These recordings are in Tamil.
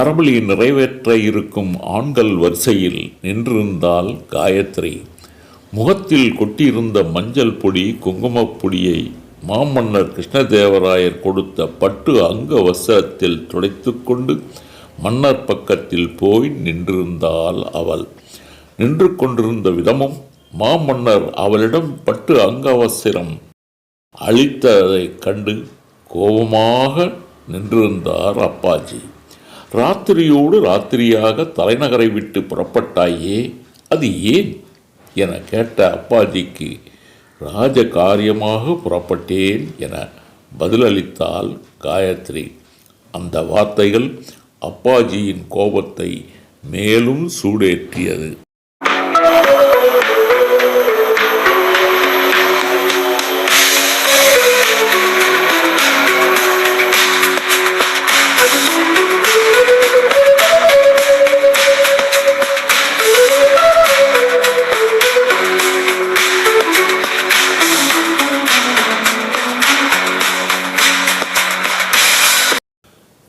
நரபலி நிறைவேற்ற இருக்கும் ஆண்கள் வரிசையில் நின்றிருந்தால் காயத்ரி. முகத்தில் கொட்டியிருந்த மஞ்சள் பொடி குங்குமப் பொடியை மாமன்னர் கிருஷ்ணதேவராயர் கொடுத்த பட்டு அங்க வஸ்திரத்தில் துடைத்து கொண்டு மன்னர் பக்கத்தில் போய் நின்றிருந்தாள் அவள். நின்று கொண்டிருந்த விதமும் மாமன்னர் அவளிடம் பட்டு அங்கவசிரம் அளித்ததைக் கண்டு கோபமாக நின்றிருந்தார் அப்பாஜி. ராத்திரியோடு ராத்திரியாக தலைநகரை விட்டு புறப்பட்டாயே அது ஏன்? என கேட்ட அப்பாஜிக்கு ராஜ காரியமாக புறப்பட்டேன் என பதிலளித்தாள் காயத்ரி. அந்த வார்த்தைகள் அப்பாஜியின் கோபத்தை மேலும் சூடேற்றியது.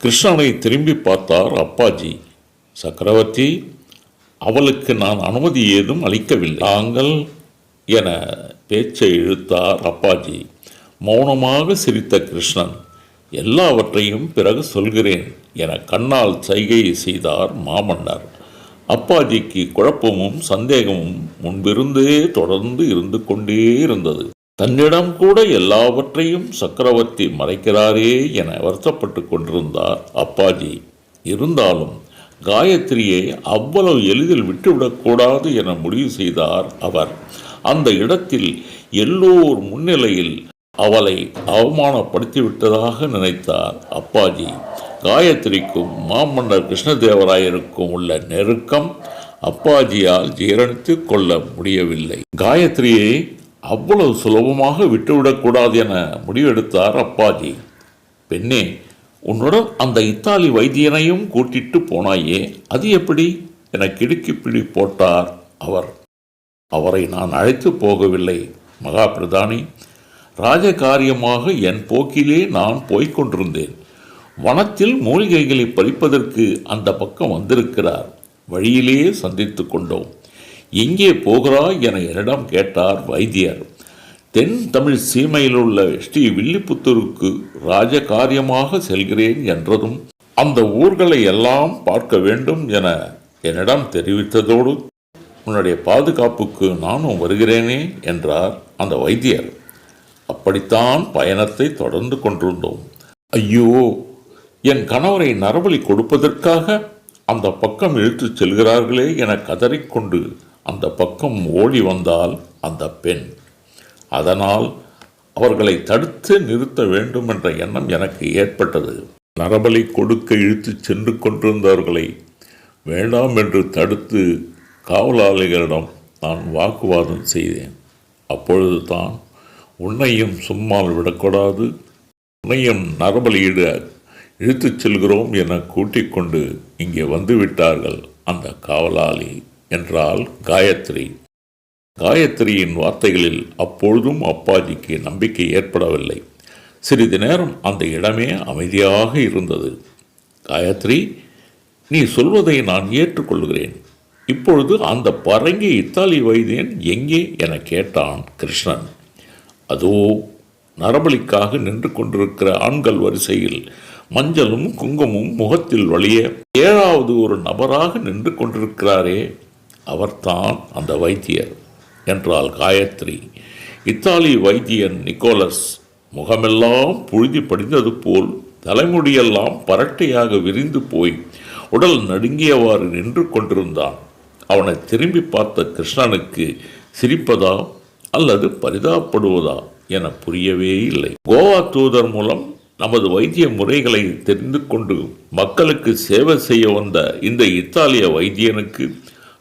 கிருஷ்ணனை திரும்பி பார்த்தார் அப்பாஜி. சக்கரவர்த்தி அவளுக்கு நான் அனுமதி ஏதும் அளிக்கவில்லை. நாங்கள் என பேச்சை இழுத்தார் அப்பாஜி. மௌனமாக சிரித்த கிருஷ்ணன் எல்லாவற்றையும் பிறகு சொல்கிறேன் என கண்ணால் சைகை செய்தார் மாமன்னர். அப்பாஜிக்கு குழப்பமும் சந்தேகமும் முன்பிருந்தே தொடர்ந்து இருந்து கொண்டே இருந்தது. தன்னிடம் கூட எல்லாவற்றையும் சக்கரவர்த்தி மறைக்கிறாரே என வருத்தப்பட்டு கொண்டிருந்தார் அப்பாஜி. இருந்தாலும் காயத்ரியை அவ்வளவு எளிதில் விட்டுவிடக்கூடாது என முடிவு செய்தார் அவர். அந்த இடத்தில் எல்லோர் முன்னிலையில் அவளை அவமானப்படுத்திவிட்டதாக நினைத்தார் அப்பாஜி. காயத்ரிக்கும் மாமன்னர் கிருஷ்ணதேவராயருக்கும் உள்ள நெருக்கம் அப்பாஜியால் ஜீரணித்து கொள்ள முடியவில்லை. காயத்ரியை அவ்வளவு சுலபமாக விட்டுவிடக்கூடாது என முடிவெடுத்தார் அப்பாஜி. பெண்ணே உன்னுடன் அந்த இத்தாலி வைத்தியனையும் கூட்டிட்டு போனாயே அது எப்படி? என கிடுக்கிப்பிடி போட்டார் அவர். அவரை நான் அழைத்து போகவில்லை மகா பிரதானி ராஜகாரியமாக என் போக்கிலே நான் போய்க் கொண்டிருந்தேன். வனத்தில் மூலிகைகளை பறிப்பதற்கு அந்த பக்கம் வந்திருக்கிறார். வழியிலேயே சந்தித்து கொண்டோம். எங்கே போகிறாய் என என்னிடம் கேட்டார் வைத்தியர். தென் தமிழ் சீமையில் உள்ள ஸ்ரீ வில்லிபுத்தூருக்கு ராஜகாரியமாக செல்கிறேன் என்றதும் அந்த ஊர்களை எல்லாம் பார்க்க வேண்டும் என என்னிடம் தெரிவித்ததோடு உன்னுடைய பாதுகாப்புக்கு நானும் வருகிறேனே என்றார் அந்த வைத்தியர். அப்படித்தான் பயணத்தை தொடர்ந்து கொண்டிருந்தோம். ஐயோ என் கணவரை நரபலி கொடுப்பதற்காக அந்த பக்கம் இழுத்துச் செல்கிறார்களே என கதறிக்கொண்டு அந்த பக்கம் ஓடி வந்தால் அந்த பெண். அதனால் அவர்களை தடுத்து நிறுத்த வேண்டும் என்ற எண்ணம் எனக்கு ஏற்பட்டது. நரபலி கொடுக்க இழுத்துச் சென்று கொண்டிருந்தவர்களை வேண்டாம் என்று தடுத்து காவலாளிகளிடம் நான் வாக்குவாதம் செய்தேன். அப்பொழுது தான் உன்னையும் சும்மால் விடக்கூடாது. உன்னையும் நரபலியிட இழுத்துச் செல்கிறோம் என கூட்டிக் கொண்டு இங்கே வந்து விட்டார்கள் அந்த காவலாளி. என்றால் காயத்ரி. காயத்ரியின் வார்த்தைகளில் அப்பொழுதும் அப்பாஜிக்கு நம்பிக்கை ஏற்படவில்லை. சிறிது நேரம் அந்த இடமே அமைதியாக இருந்தது. காயத்ரி நீ சொல்வதை நான் ஏற்றுக்கொள்கிறேன். இப்பொழுது அந்த பரங்கி இத்தாலி வைத்தியன் எங்கே என கேட்டான் கிருஷ்ணன். அதோ நரபலிக்காக நின்று கொண்டிருக்கிற ஆண்கள் வரிசையில் மஞ்சளும் குங்குமும் முகத்தில் வழிய ஏழாவது ஒரு நபராக நின்று கொண்டிருக்கிறாரே. அவர்தான் அந்த வைத்தியர் என்றாள் காயத்ரி. இத்தாலி வைத்தியன் நிக்கோலஸ் முகமெல்லாம் புழுதி படிந்தது போல் தலைமுடியெல்லாம் பரட்டையாக விரிந்து போய் உடல் நடுங்கியவாறு நின்று கொண்டிருந்தான். அவனை திரும்பி பார்த்த கிருஷ்ணனுக்கு சிரிப்பதா அல்லது பரிதாபப்படுவதா என புரியவே இல்லை. கோவா தூதர் மூலம் நமது வைத்திய முறைகளை தெரிந்து கொண்டு மக்களுக்கு சேவை செய்ய வந்த இந்த இத்தாலிய வைத்தியனுக்கு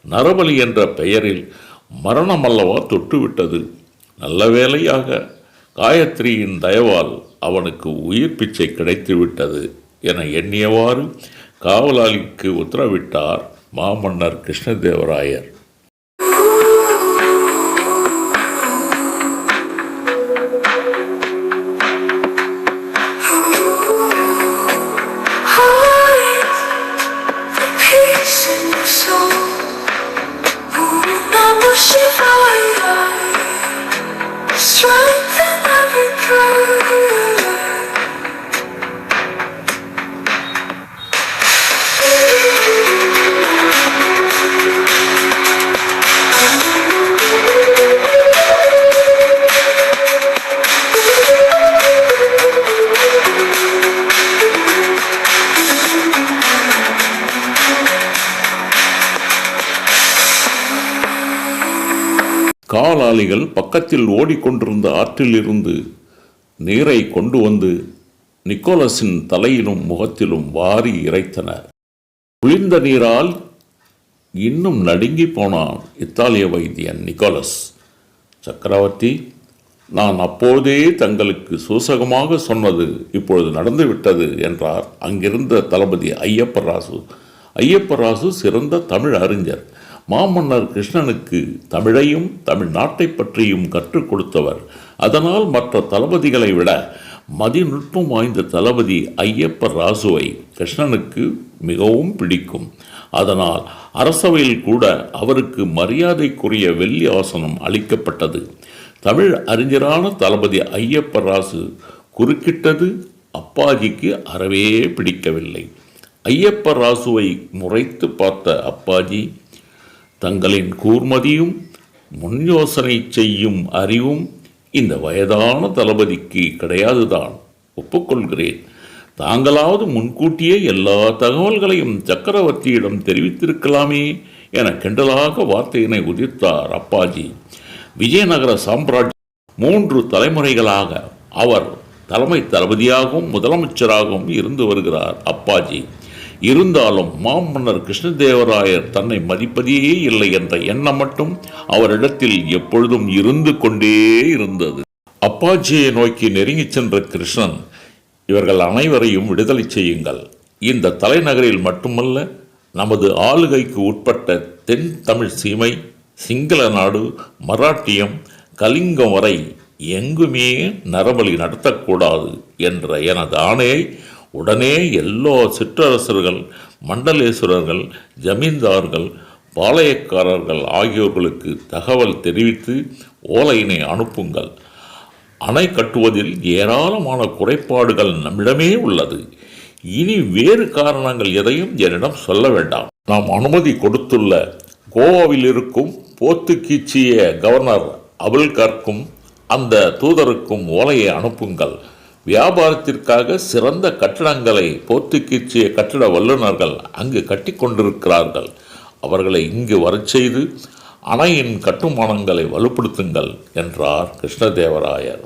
நரபலி என்ற பெயரில் மரணம் அல்லவா தொட்டுவிட்டது. நல்ல வேளையாக காயத்ரியின் தயவால் அவனுக்கு உயிர் பிச்சை கிடைத்துவிட்டது என எண்ணியவாறு காவலாளிக்கு உத்தரவிட்டார் மாமன்னர் கிருஷ்ணதேவராயர். தொழிலாளிகள் பக்கத்தில் ஓடிக்கொண்டிருந்த ஆற்றிலிருந்து நீரை கொண்டு வந்து நிக்கோலஸின் தலையிலும் முகத்திலும் வாரி இறைத்தனர் குளிர்ந்த நீரால் இன்னும் நடுங்கி போனான் இத்தாலிய வைத்தியன் நிக்கோலஸ். சக்கரவர்த்தி நான் அப்போதே தங்களுக்கு சூசகமாக சொன்னது இப்பொழுது நடந்துவிட்டது என்றார் அங்கிருந்த தளபதி ஐயப்பராசு ஐயப்பராசு சிறந்த தமிழ் அறிஞர். மாமன்னர் கிருஷ்ணனுக்கு தமிழையும் தமிழ்நாட்டை பற்றியும் கற்றுக் கொடுத்தவர். அதனால் மற்ற தளபதிகளை விட மதிநுட்பம் வாய்ந்த தளபதி ஐயப்ப ராசுவை கிருஷ்ணனுக்கு மிகவும் பிடிக்கும். அதனால் அரசவையில் கூட அவருக்கு மரியாதைக்குரிய வெள்ளி ஆசனம் அளிக்கப்பட்டது. தமிழ் அறிஞரான தளபதி ஐயப்ப ராசு குறுக்கிட்டது அப்பாஜிக்கு அறவே பிடிக்கவில்லை. ஐயப்ப ராசுவை முறைத்து பார்த்த அப்பாஜி தங்களின் கூர்மதியும் முன் யோசனை செய்யும் அறிவும் இந்த வயதான தளபதிக்கு கிடையாதுதான். ஒப்புக்கொள்கிறேன். தாங்களாவது முன்கூட்டியே எல்லா தகவல்களையும் சக்கரவர்த்தியிடம் தெரிவித்திருக்கலாமே என கிண்டலாக வார்த்தையினை உதிர்த்தார் அப்பாஜி. விஜயநகர சாம்ராஜ் மூன்று தலைமுறைகளாக அவர் தலைமை தளபதியாகவும் முதலமைச்சராகவும் இருந்து வருகிறார் அப்பாஜி. இருந்தாலும் மாமன்னர் கிருஷ்ணதேவராயர் தன்னை மதிப்பதே இல்லை என்ற எண்ணம் மட்டும் அவரிடத்தில் எப்பொழுதும் இருந்து கொண்டே இருந்தது. அப்பாஜியை நோக்கி நெருங்கிச் சென்ற கிருஷ்ணன் இவர்கள் அனைவரையும் விடுதலை செய்யுங்கள். இந்த தலைநகரில் மட்டுமல்ல நமது ஆளுகைக்கு உட்பட்ட தென் தமிழ் சீமை சிங்கள நாடு மராட்டியம் கலிங்கம் வரை எங்குமே நரபலி நடத்தக்கூடாது என்ற எனது ஆணையை உடனே எல்லா சிற்றரசர்கள் மண்டலேஸ்வரர்கள் ஜமீன்தார்கள் பாளையக்காரர்கள் ஆகியோர்களுக்கு தகவல் தெரிவித்து ஓலையினை அனுப்புங்கள். அணை கட்டுவதில் ஏராளமான குறைபாடுகள் நம்மிடமே உள்ளது. இனி வேறு காரணங்கள் எதையும் என்னிடம் சொல்ல வேண்டாம். நாம் அனுமதி கொடுத்துள்ள கோவாவில் இருக்கும் போர்த்துகீச்சிய கவர்னர் அபுல்கர்க்கும் அந்த தூதருக்கும் ஓலையை அனுப்புங்கள். வியாபாரத்திற்காக சிறந்த கட்டடங்களை போர்த்துகீச்சிய கட்டிட வல்லுநர்கள் அங்கு கட்டி கொண்டிருக்கிறார்கள் அவர்களை இங்கு வரச் செய்து அணையின் கட்டுமானங்களை வலுப்படுத்துங்கள் என்றார் கிருஷ்ணதேவராயர்.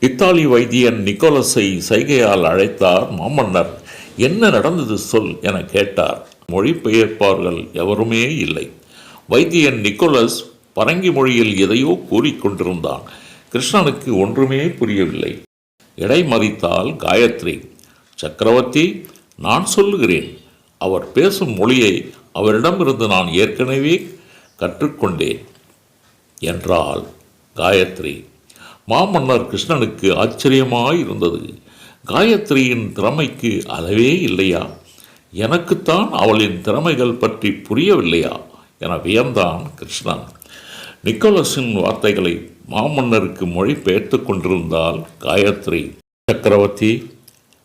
இத்தாலி வைத்தியன் நிக்கோலஸை சைகையால் அழைத்தார் மாமன்னர். என்ன நடந்தது சொல் என கேட்டார். மொழிபெயர்ப்பார்கள் எவருமே இல்லை வைத்தியன் நிக்கோலஸ் பரங்கி மொழியில் எதையோ கூறிக்கொண்டிருந்தான் கிருஷ்ணனுக்கு ஒன்றுமே புரியவில்லை. இடைமறித்தால் காயத்ரி. சக்கரவர்த்தி நான் சொல்லுகிறேன். அவர் பேசும் மொழியை அவரிடமிருந்து நான் ஏற்கனவே கற்றுக்கொண்டேன். என்றாள் காயத்ரி. மாமன்னர் கிருஷ்ணனுக்கு ஆச்சரியமாய் இருந்தது. காயத்ரியின் திறமைக்கு அளவே இல்லையா? எனக்குத்தான் அவளின் திறமைகள் பற்றி புரியவில்லையா? என வியந்தான் கிருஷ்ணன். நிக்கோலஸின் வார்த்தைகளை மாமன்னருக்கு மொழிபெயர்த்து கொண்டிருந்தால் காயத்ரி. சக்கரவர்த்தி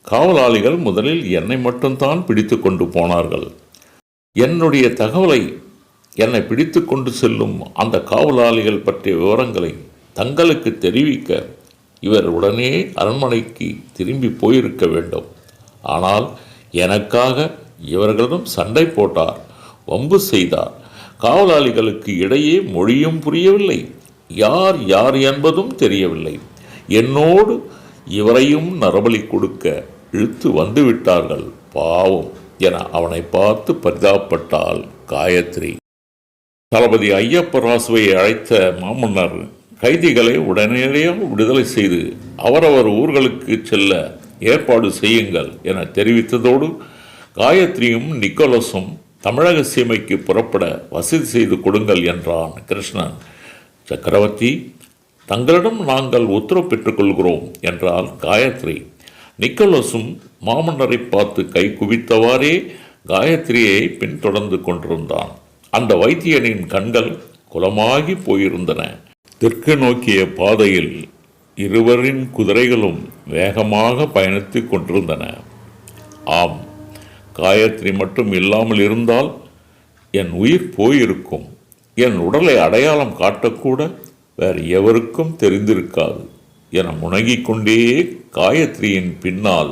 காவலாளிகள் முதலில் என்னை மட்டும்தான் பிடித்து கொண்டு போனார்கள். என்னுடைய தகவலை என்னை பிடித்து கொண்டு செல்லும் அந்த காவலாளிகள் பற்றிய விவரங்களை தங்களுக்கு தெரிவிக்க இவர் உடனே அரண்மனைக்கு திரும்பி போயிருக்க வேண்டும். ஆனால் எனக்காக இவர்களிடம் சண்டை போட்டார் வம்பு செய்தார். காவலாளிகளுக்கு இடையே மொழியும் புரியவில்லை யார் யார் என்பதும் தெரியவில்லை. என்னோடு இவரையும் நரபலி கொடுக்க இழுத்து வந்துவிட்டார்கள். பாவம் என அவனை பார்த்து பரிதாபப்பட்டாள் காயத்ரி. தளபதி ஐயப்ப ராசுவை அழைத்த மாமன்னர் கைதிகளை உடனடியாக விடுதலை செய்து அவரவர் ஊர்களுக்கு செல்ல ஏற்பாடு செய்யுங்கள் என தெரிவித்ததோடு காயத்ரியும் நிக்கோலஸும் தமிழக சீமைக்கு புறப்பட வசதி செய்து கொடுங்கள் என்றான் கிருஷ்ணன். சக்கரவர்த்தி தங்களிடம் நாங்கள் உத்தரவு பெற்றுக்கொள்கிறோம் என்றால் காயத்ரி. நிக்கோலஸும் மாமன்னரை பார்த்து கை குவித்தவாறே காயத்ரியை பின்தொடர்ந்து கொண்டிருந்தான். அந்த வைத்தியனின் கண்கள் குலமாகி போயிருந்தன. தெற்கு நோக்கிய பாதையில் இருவரின் குதிரைகளும் வேகமாக பயணித்துக் கொண்டிருந்தன. ஆம் காயத்ரி மட்டும் இல்லாமல் இருந்தால் என் உயிர் போயிருக்கும். என் உடலை அடையாளம் காட்டக்கூட வேறு எவருக்கும் தெரிந்திருக்காது. என முணங்கிக் கொண்டே காயத்ரியின் பின்னால்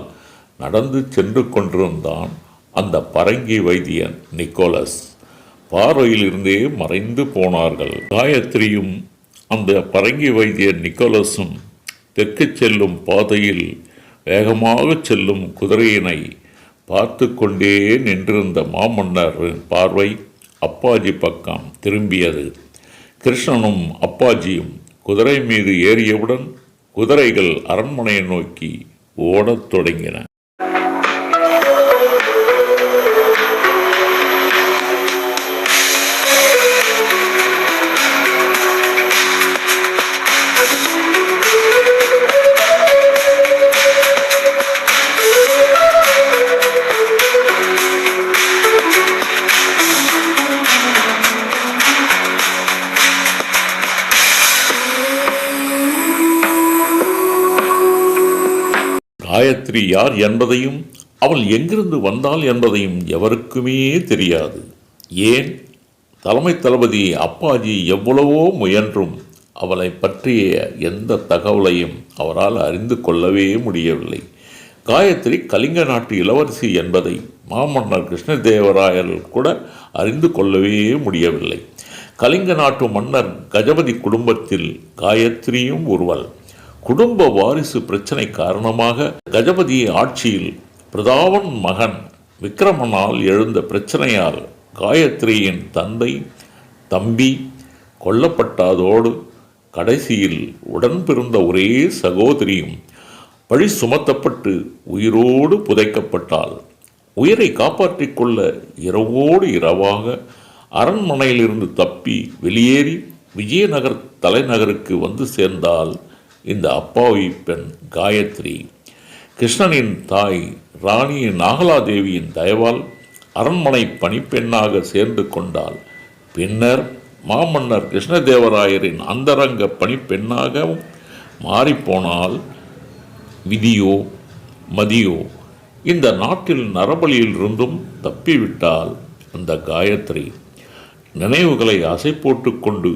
நடந்து சென்று கொண்டிருந்தான் அந்த பரங்கி வைத்தியன் நிக்கோலஸ். பார்வையிலிருந்தே மறைந்து போனார்கள். காயத்ரியும் அந்த பரங்கி வைத்தியன் நிக்கோலஸும் தெற்கு செல்லும் பாதையில் வேகமாக செல்லும் குதிரையினை பார்த்து கொண்டே நின்றிருந்த மாமன்னரின் பார்வை அப்பாஜி பக்கம் திரும்பியது. கிருஷ்ணனும் அப்பாஜியும் குதிரை மீது ஏறியவுடன் குதிரைகள் அரண்மனையை நோக்கி ஓடத் தொடங்கின. காயத்ரி யார் என்பதையும் அவள் எங்கிருந்து வந்தாள் என்பதையும் எவருக்குமே தெரியாது. ஏன்? தலைமை தளபதி அப்பாஜி எவ்வளவோ முயன்றும் அவளை பற்றிய எந்த தகவலையும் அவரால் அறிந்து கொள்ளவே முடியவில்லை. காயத்ரி கலிங்க நாட்டு இளவரசி என்பதை மாமன்னர் கிருஷ்ணதேவராயர் கூட அறிந்து கொள்ளவே முடியவில்லை. கலிங்க நாட்டு மன்னர் கஜபதி குடும்பத்தில் காயத்ரியும் ஒருவள் குடும்ப வாரிசு பிரச்சனை காரணமாக கஜபதி ஆட்சியில் பிரதாவன் மகன் விக்ரமனால் எழுந்த பிரச்சனையால் காயத்ரியின் தந்தை தம்பி கொல்லப்பட்டதோடு கடைசியில் உடன் பிறந்த ஒரே சகோதரியும் பழி சுமத்தப்பட்டு உயிரோடு புதைக்கப்பட்டாள். உயிரை காப்பாற்றிக் கொள்ள இரவோடு இரவாக அரண்மனையிலிருந்து தப்பி வெளியேறி விஜயநகர் தலைநகருக்கு வந்து சேர்ந்தால் இந்த அப்பாவி பெண் காயத்ரி கிருஷ்ணனின் தாய் ராணி நாகலாதேவியின் தயவால் அரண்மனை பணிப்பெண்ணாக சேர்ந்து கொண்டாள். பின்னர் மாமன்னர் கிருஷ்ணதேவராயரின் அந்தரங்க பணிப்பெண்ணாகவும் மாறிப்போனால் விதியோ மதியோ இந்த நாட்டில் நரபலியிலிருந்தும் தப்பிவிட்டால் அந்த காயத்ரி. நினைவுகளை அசை போட்டுக்கொண்டு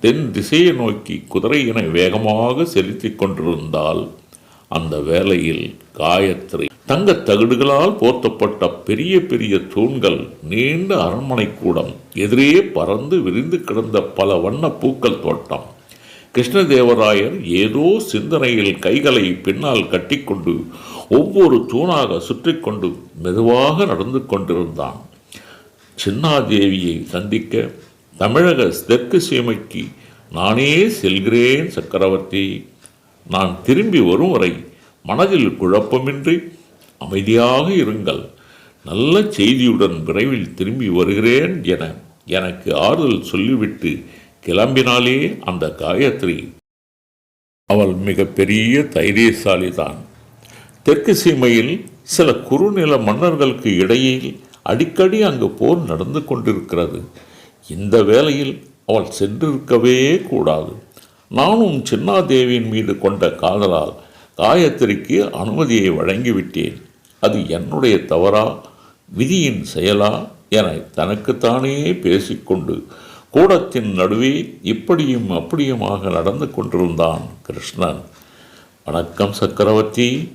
தென் திசையை நோக்கி குதிரையினை வேகமாக செலுத்தி கொண்டிருந்தால் அந்த வேளையில் காயத்ரி தங்கத் தகடுகளால் போர்த்தப்பட்ட பெரிய பெரிய தூண்கள் நீண்ட அரண்மனை கூடம் எதிரே பறந்து விரிந்து கிடந்த பல வண்ண பூக்கள் தோட்டம். கிருஷ்ணதேவராயர் ஏதோ சிந்தனையில் கைகளை பின்னால் கட்டிக்கொண்டு ஒவ்வொரு தூணாக சுற்றி கொண்டு மெதுவாக நடந்து கொண்டிருந்தான். சின்னாதேவியை சந்திக்க தமிழக தெற்கு சீமைக்கு நானே செல்கிறேன் சக்கரவர்த்தி. நான் திரும்பி வரும் வரை மனதில் குழப்பமின்றி அமைதியாக இருங்கள். நல்ல செய்தியுடன் விரைவில் திரும்பி வருகிறேன் என எனக்கு ஆறுதல் சொல்லிவிட்டு கிளம்பினாலே அந்த காயத்ரி. அவள் மிகப்பெரிய தைரியசாலிதான். தெற்கு சீமையில் சில குறுநில மன்னர்களுக்கு இடையில் அடிக்கடி அங்கு போர் நடந்து கொண்டிருக்கிறது. இந்த வேளையில் அவள் சென்றிருக்கவே கூடாது. நானும் சின்னாதேவியின் மீது கொண்ட காதலால் காயத்திரிக்கு அனுமதியை வழங்கிவிட்டேன். அது என்னுடைய தவறா விதியின் செயலா என தனக்குத்தானே பேசிக்கொண்டு கூடத்தின் நடுவே இப்படியும் அப்படியுமாக நடந்து கொண்டிருந்தான் கிருஷ்ணன். வணக்கம் சக்கரவர்த்தி.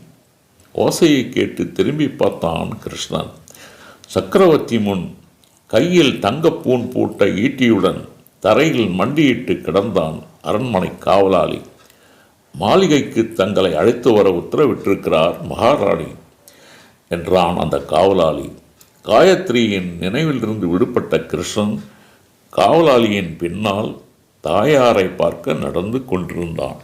ஓசையை கேட்டு திரும்பி பார்த்தான் கிருஷ்ணன். சக்கரவர்த்தி முன் கையில் தங்கப்பூன் பூட்ட ஈட்டியுடன் தரையில் மண்டியிட்டு கிடந்தான் அரண்மனை காவலாளி. மாளிகைக்கு தங்களை அழைத்து வர உத்தரவிட்டிருக்கிறார் மகாராணி என்றான் அந்த காவலாளி. காயத்ரியின் நினைவிலிருந்து விடுபட்ட கிருஷ்ணன் காவலாளியின் பின்னால் தாயாரை பார்க்க நடந்து கொண்டிருந்தான்.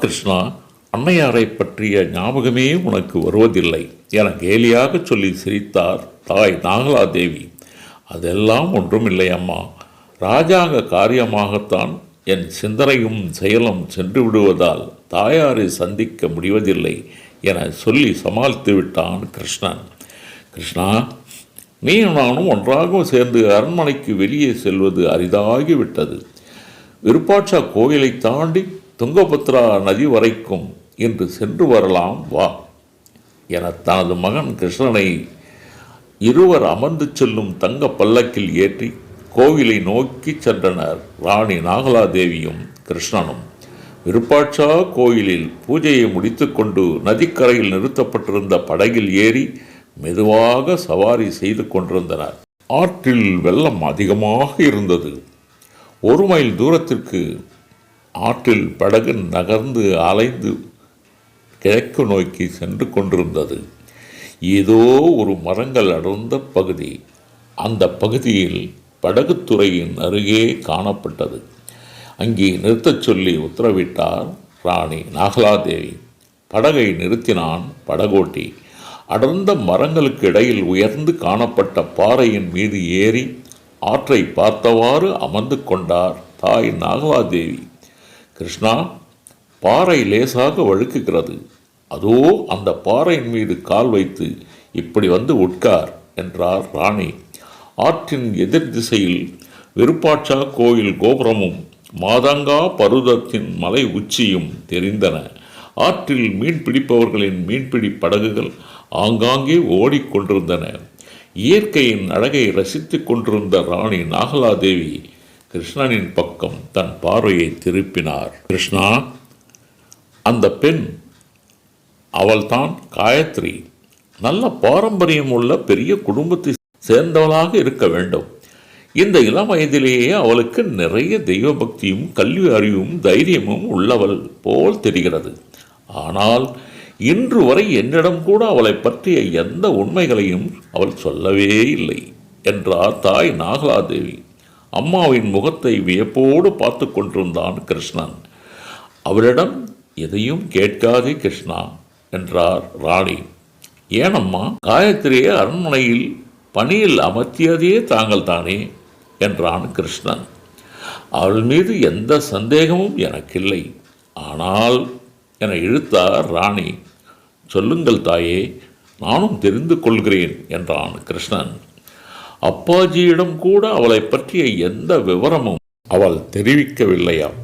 ராமகிருஷ்ணா அன்னையாரை பற்றிய ஞாபகமே உனக்கு வருவதில்லை. என கேலியாக சொல்லி சிரித்தார் தாய் நாகலாதேவி. அதெல்லாம் ஒன்றும் இல்லை அம்மா. ராஜாங்க காரியமாகத்தான் என் சிந்தனையும் செயலும் சென்று விடுவதால் தாயாரை சந்திக்க முடிவதில்லை என சொல்லி சமாளித்து விட்டான் கிருஷ்ணன். கிருஷ்ணா நீ நானும் ஒன்றாக சேர்ந்து அரண்மனைக்கு வெளியே செல்வது அரிதாகிவிட்டது. விருப்பாட்சா கோயிலை தாண்டி துங்கபத்ரா நதி வரைக்கும் இன்று சென்று வரலாம் வா. என தனது மகன் கிருஷ்ணனை இருவர் அமர்ந்து செல்லும் தங்க பல்லக்கில் ஏற்றி கோவிலை நோக்கி சென்றனர் ராணி நாகலாதேவியும் கிருஷ்ணனும். விருப்பாட்சா கோயிலில் பூஜையை முடித்துக்கொண்டு நதிக்கரையில் நிறுத்தப்பட்டிருந்த படகில் ஏறி மெதுவாக சவாரி செய்து கொண்டிருந்தனர். ஆற்றில் வெள்ளம் அதிகமாக இருந்தது. ஒரு மைல் தூரத்திற்கு ஆற்றில் படகு நகர்ந்து அலைந்து கிழக்கு நோக்கி சென்று கொண்டிருந்தது. ஏதோ ஒரு மரங்கள் அடர்ந்த பகுதி. அந்த பகுதியில் படகுத்துறையின் அருகே காணப்பட்டது. அங்கே நிறுத்தச் சொல்லி உத்தரவிட்டார் ராணி நாகலாதேவி. படகை நிறுத்தினான் படகோட்டி. அடர்ந்த மரங்களுக்கு இடையில் உயர்ந்து காணப்பட்ட பாறையின் மீது ஏறி ஆற்றை பார்த்தவாறு அமர்ந்து கொண்டார் தாய் நாகலாதேவி. கிருஷ்ணா பாறை லேசாக வழுக்குகிறது. அதோ அந்த பாறையின் மீது கால் வைத்து இப்படி வந்து உட்கார் என்றார் ராணி. ஆற்றின் எதிர் திசையில் விருப்பாட்சா கோயில் கோபுரமும் மாதங்கா பருவதத்தின் மலை உச்சியும் தெரிந்தன. ஆற்றில் மீன் பிடிப்பவர்களின் மீன்பிடி படகுகள் ஆங்காங்கே ஓடிக்கொண்டிருந்தன இயற்கையின் அழகை ரசித்துக் கொண்டிருந்த ராணி நாகலாதேவி கிருஷ்ணனின் பக்கம் தன் பார்வையை திருப்பினார். கிருஷ்ணா அந்த பெண் அவள்தான் காயத்ரி. நல்ல பாரம்பரியம் உள்ள பெரிய குடும்பத்தை சேர்ந்தவளாக இருக்க வேண்டும். இந்த இளம் வயதிலேயே அவளுக்கு நிறைய தெய்வ பக்தியும் கல்வி அறிவும் தைரியமும் உள்ளவள் போல் தெரிகிறது. ஆனால் இன்று வரை என்னிடம் கூட அவளை பற்றிய எந்த உண்மைகளையும் அவள் சொல்லவே இல்லை என்றார் தாய் நாகலாதேவி. அம்மாவின் முகத்தை வியப்போடு பார்த்து கொண்டிருந்தான் கிருஷ்ணன். அவரிடம் எதையும் கேட்காதே கிருஷ்ணா என்றார் ராணி. ஏனம்மா காயத்ரியை அரண்மனையில் பணியில் அமர்த்தியதே தாங்கள் தானே என்றான் கிருஷ்ணன். அவள் மீது எந்த சந்தேகமும் எனக்கில்லை. ஆனால் என இழுத்தார் ராணி. சொல்லுங்கள் தாயே நானும் தெரிந்து கொள்கிறேன் என்றான் கிருஷ்ணன். அப்பாஜியிடம் கூட அவளை பற்றிய எந்த விவரமும் அவள் தெரிவிக்கவில்லையாம்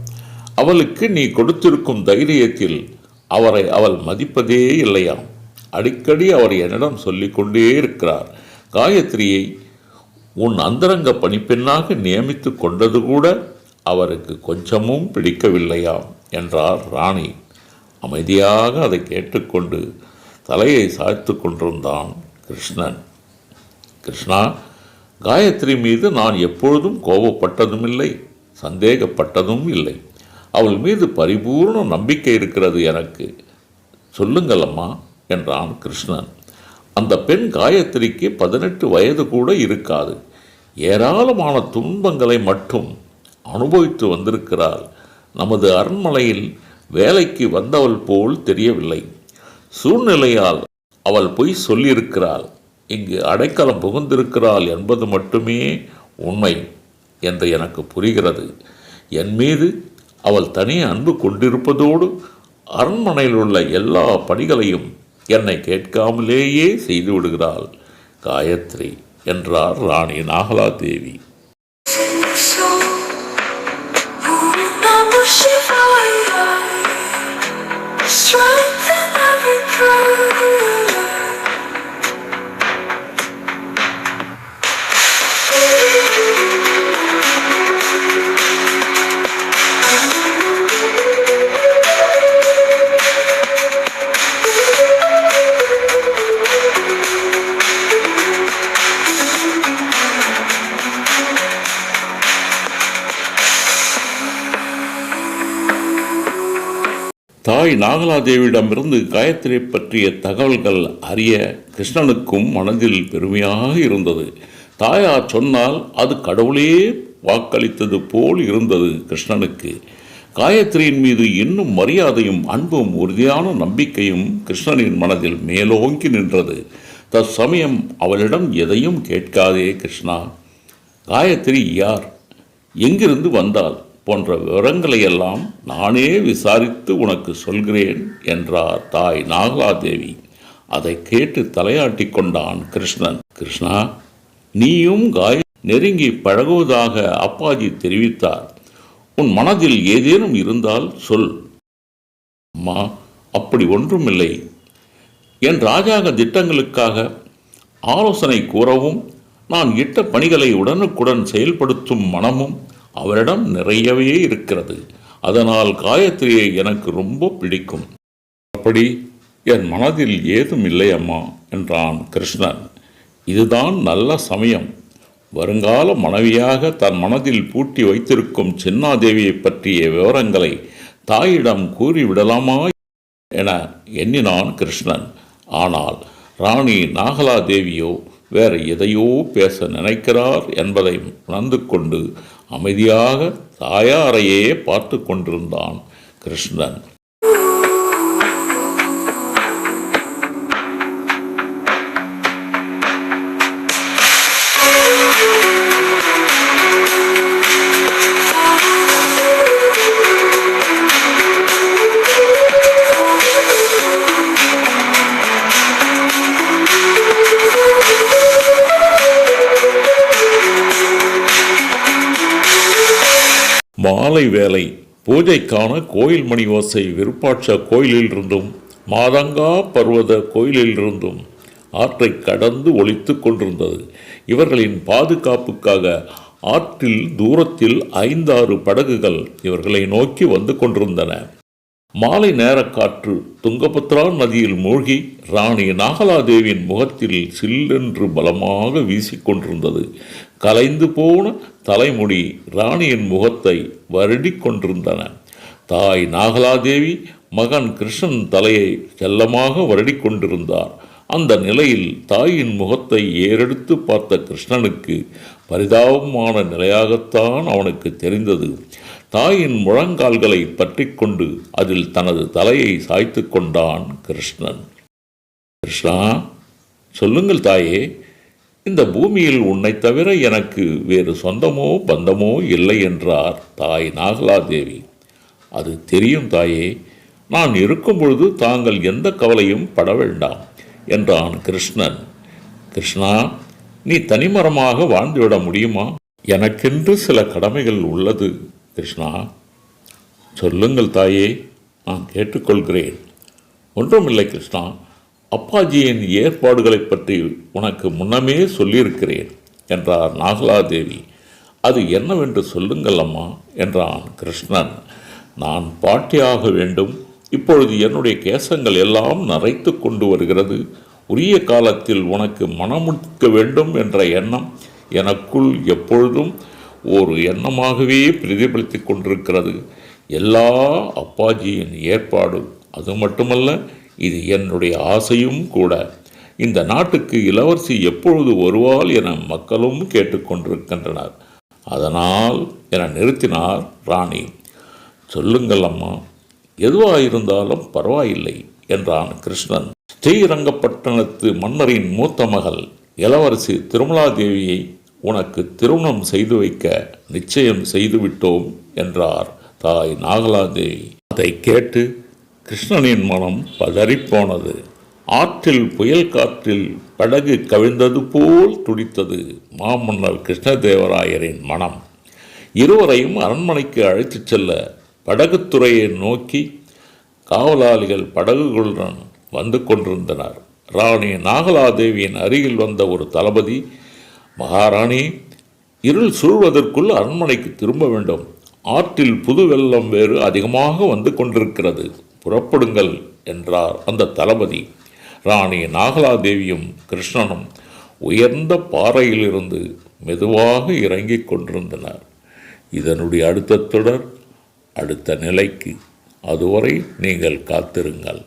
அவளுக்கு நீ கொடுத்திருக்கும் தைரியத்தில் அவரை அவள் மதிப்பதே இல்லையாம் அடிக்கடி அவர் என்னிடம் சொல்லிக்கொண்டே இருக்கிறார். காயத்ரியை உன் அந்தரங்க பணிப்பெண்ணாக நியமித்து கொண்டது கூட அவருக்கு கொஞ்சமும் பிடிக்கவில்லையாம் என்றார் ராணி. அமைதியாக அதை கேட்டுக்கொண்டு தலையை சாய்த்து கொண்டிருந்தான் கிருஷ்ணன். கிருஷ்ணா காயத்ரி மீது நான் எப்பொழுதும் கோபப்பட்டதும் இல்லை சந்தேகப்பட்டதும் இல்லை. அவள் மீது பரிபூர்ண நம்பிக்கை இருக்கிறது எனக்கு. சொல்லுங்கள் அம்மா என்றான் கிருஷ்ணன். அந்த பெண் காயத்ரிக்கு பதினெட்டு வயது கூட இருக்காது. ஏராளமான துன்பங்களை மட்டும் அனுபவித்து வந்திருக்கிறாள். நமது அரண்மனையில் வேலைக்கு வந்தவள் போல் தெரியவில்லை. சூழ்நிலையால் அவள் பொய் சொல்லியிருக்கிறாள். இங்கு அடைக்கலம் புகுந்திருக்கிறாள் என்பது மட்டுமே உண்மை என்று எனக்கு புரிகிறது. என் மீது அவள் தனி அன்பு கொண்டிருப்பதோடு அரண்மனையில் உள்ள எல்லா பணிகளையும் என்னை கேட்காமலேயே செய்து விடுகிறாள். காயத்ரி என்றார் ராணி நாகலா தேவி தாய் நாகலாதேவியிடமிருந்து காயத்ரி பற்றிய தகவல்கள் அறிய கிருஷ்ணனுக்கும் மனதில் பெருமையாக இருந்தது. தாயார் சொன்னால் அது கடவுளே வாக்களித்தது போல் இருந்தது கிருஷ்ணனுக்கு. காயத்ரியின் மீது இன்னும் மரியாதையும் அன்பும் உறுதியான நம்பிக்கையும் கிருஷ்ணனின் மனதில் மேலோங்கி நின்றது. தற்சமயம் அவளிடம் எதையும் கேட்காதே கிருஷ்ணா. காயத்ரி யார்? எங்கிருந்து வந்தாள்? போன்ற விவரங்களை எல்லாம் நானே விசாரித்து உனக்கு சொல்கிறேன் என்றார் தாய் நாகலாதேவி. அதை கேட்டு தலையாட்டி கொண்டான் கிருஷ்ணன். கிருஷ்ணா நீயும் காய நெருங்கி பழகுவதாக அப்பாஜி தெரிவித்தார். உன் மனதில் ஏதேனும் இருந்தால் சொல். அம்மா அப்படி ஒன்றுமில்லை என் ராஜாக திட்டங்களுக்காக ஆலோசனை கூறவும் நான் இட்ட பணிகளை உடனுக்குடன் செயல்படுத்தும் மனமும் அவரிடம் நிறையவே இருக்கிறது. அதனால் காயத்ரியை எனக்கு ரொம்ப பிடிக்கும். அப்படி என் மனதில் ஏதும் இல்லை அம்மா என்றான் கிருஷ்ணன். இதுதான் நல்ல சமயம். வருங்கால மனைவியாக தன் மனதில் பூட்டி வைத்திருக்கும் சின்னாதேவியை பற்றிய விவரங்களை தாயிடம் கூறிவிடலாமா என எண்ணினான் கிருஷ்ணன். ஆனால் ராணி நாகலாதேவியோ வேறு எதையோ பேச நினைக்கிறார் என்பதை உணர்ந்து கொண்டு அமைதியாக தாயாரையே பார்த்து கொண்டிருந்தான் கிருஷ்ணன். மாலை வேலை பூஜைக்கான கோயில் மணி ஓசை விருப்பாட்ச கோயிலிலிருந்தும் மாதங்கா பர்வத கோயிலிலிருந்தும் ஆற்றை கடந்து ஒழித்து கொண்டிருந்தது. இவர்களின் பாதுகாப்புக்காக ஆற்றில் தூரத்தில் ஐந்தாறு படகுகள் இவர்களை நோக்கி வந்து கொண்டிருந்தன. மாலை நேரக்காற்று துங்கபத்ரா நதியில் மூழ்கி ராணி நாகலாதேவியின் முகத்தில் சில்லென்று பலமாக வீசிக்கொண்டிருந்தது கலைந்து போன தலைமுடி ராணியின் முகத்தை வருடிக் கொண்டிருந்தன. தாய் நாகலாதேவி மகன் கிருஷ்ணன் தலையை செல்லமாக வருடிக் கொண்டிருந்தார். அந்த நிலையில் தாயின் முகத்தை ஏறெடுத்து பார்த்த கிருஷ்ணனுக்கு பரிதாபமான நிலையாகத்தான் அவனுக்கு தெரிந்தது. தாயின் முழங்கால்களை பற்றிக்கொண்டு அதில் தனது தலையை சாய்த்து கொண்டான் கிருஷ்ணன். கிருஷ்ணா சொல்லுங்கள் தாயே. இந்த பூமியில் உன்னை தவிர எனக்கு வேறு சொந்தமோ பந்தமோ இல்லை என்றார் தாய் நாகலாதேவி. அது தெரியும் தாயே நான் இருக்கும் பொழுது தாங்கள் எந்த கவலையும் பட வேண்டாம் என்றான் கிருஷ்ணன். கிருஷ்ணா நீ தனிமரமாக வாழ்ந்துவிட முடியுமா? எனக்கென்று சில கடமைகள் உள்ளது கிருஷ்ணா. சொல்லுங்கள் தாயே நான் கேட்டுக்கொள்கிறேன். ஒன்றுமில்லை கிருஷ்ணா அப்பாஜியின் ஏற்பாடுகளைப் பற்றி உனக்கு முன்னமே சொல்லியிருக்கிறேன் என்றார் நாகலாதேவி அது என்னவென்று சொல்லுங்கள் அம்மா என்றான் கிருஷ்ணன். நான் பாட்டியாக வேண்டும். இப்பொழுது என்னுடைய கேசங்கள் எல்லாம் நரைத்து கொண்டு வருகிறது. உரிய காலத்தில் உனக்கு மனமுடிக்க வேண்டும் என்ற எண்ணம் எனக்குள் எப்பொழுதும் ஒரு எண்ணமாகவே பிரதிபலித்து கொண்டிருக்கிறது. எல்லா அப்பாஜியின் ஏற்பாடு அது மட்டுமல்ல இது என்னுடைய ஆசையும் கூட. இந்த நாட்டுக்கு இளவரசி எப்பொழுது வருவாள் என மக்களும் கேட்டுக்கொண்டிருக்கின்றனர். அதனால் என நிறுத்தினார் ராணி. சொல்லுங்கள் அம்மா எதுவாயிருந்தாலும் பரவாயில்லை என்றான் கிருஷ்ணன். ஸ்ரீரங்கப்பட்டணத்து மன்னரின் மூத்த மகள் இளவரசி திருமலாதேவியை உனக்கு திருமணம் செய்து வைக்க நிச்சயம் செய்துவிட்டோம் என்றார் தாய் நாகலாதேவி. அதை கேட்டு கிருஷ்ணனின் மனம் பதறிப்போனது. ஆற்றில் புயல் காற்றில் படகு கவிழ்ந்தது போல் துடித்தது மாமன்னர் கிருஷ்ணதேவராயரின் மனம். இருவரையும் அரண்மனைக்கு அழைத்துச் செல்ல படகுத்துறையை நோக்கி காவலாளிகள் படகுகளுடன் வந்து கொண்டிருந்தனர். ராணி நாகலாதேவியின் அருகில் வந்த ஒரு தளபதி மகாராணி இருள் சூழ்வதற்குள் அரண்மனைக்கு திரும்ப வேண்டும். ஆற்றில் புது வெள்ளம் வேறு அதிகமாக வந்து கொண்டிருக்கிறது. புறப்படுங்கள் என்றார் அந்த தளபதி. ராணி நாகலாதேவியும் கிருஷ்ணனும் உயர்ந்த பாறையிலிருந்து மெதுவாக இறங்கிக் கொண்டிருந்தனர். இதனுடைய அடுத்த தொடர் அடுத்த நிலைக்கு. அதுவரை நீங்கள் காத்திருங்கள்.